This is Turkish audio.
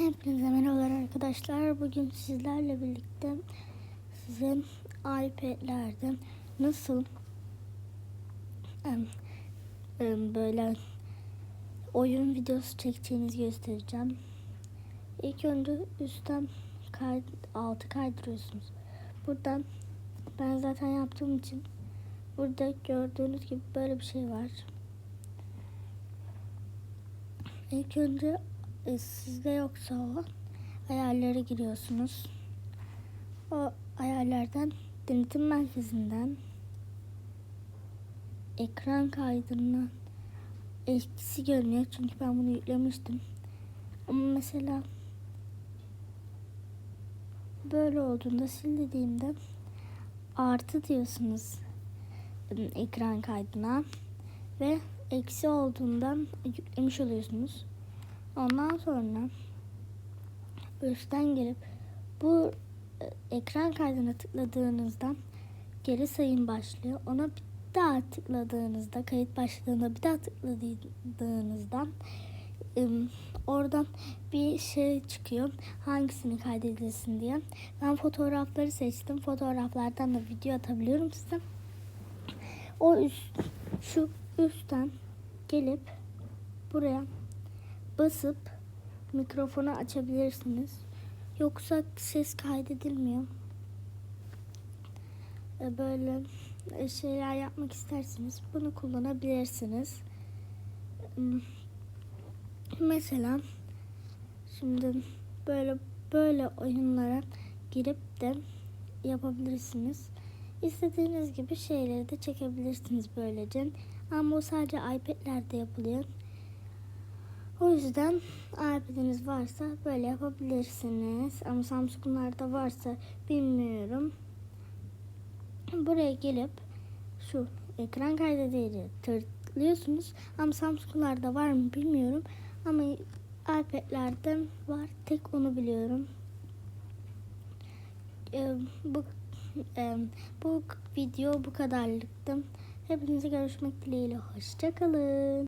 Hepinize merhabalar arkadaşlar. Bugün sizlerle birlikte size iPad'lerden nasıl böyle oyun videosu çekeceğinizi göstereceğim. İlk önce üstten altı kaydırıyorsunuz. Buradan ben zaten yaptığım için burada gördüğünüz gibi böyle bir şey var. İlk önce e, sizde yoksa o ayarlara giriyorsunuz. O ayarlardan denetim merkezinden ekran kaydından etkisi görünüyor çünkü ben bunu yüklemiştim. Ama mesela böyle olduğunda sil dediğimde artı diyorsunuz ım, ekran kaydına ve eksi olduğundan yüklemiş oluyorsunuz. Ondan sonra üstten gelip bu e, ekran kaydına tıkladığınızda geri sayım başlıyor. Ona bir daha tıkladığınızda kayıt başladığında bir daha tıkladığınızda oradan bir şey çıkıyor. Hangisini kaydedilsin diye. Ben fotoğrafları seçtim. Fotoğraflardan da video atabiliyorum size. O üst şu üstten gelip buraya basıp mikrofonu açabilirsiniz. Yoksa ses kaydedilmiyor. E, Böyle e, şeyler yapmak isterseniz bunu kullanabilirsiniz. Hmm, Mesela şimdi böyle böyle oyunlara girip de yapabilirsiniz. İstediğiniz gibi şeyleri de çekebilirsiniz böylece. Ama o sadece iPad'lerde yapılıyor. O yüzden iPad'iniz varsa böyle yapabilirsiniz. Ama Samsung'larda varsa bilmiyorum. Buraya gelip şu ekran kaydedici tıklıyorsunuz. Ama Samsung'larda var mı bilmiyorum. Ama iPad'lerde var. Tek onu biliyorum. Ee, bu e, bu video bu kadarlıktı. Hepinize görüşmek dileğiyle. Hoşçakalın.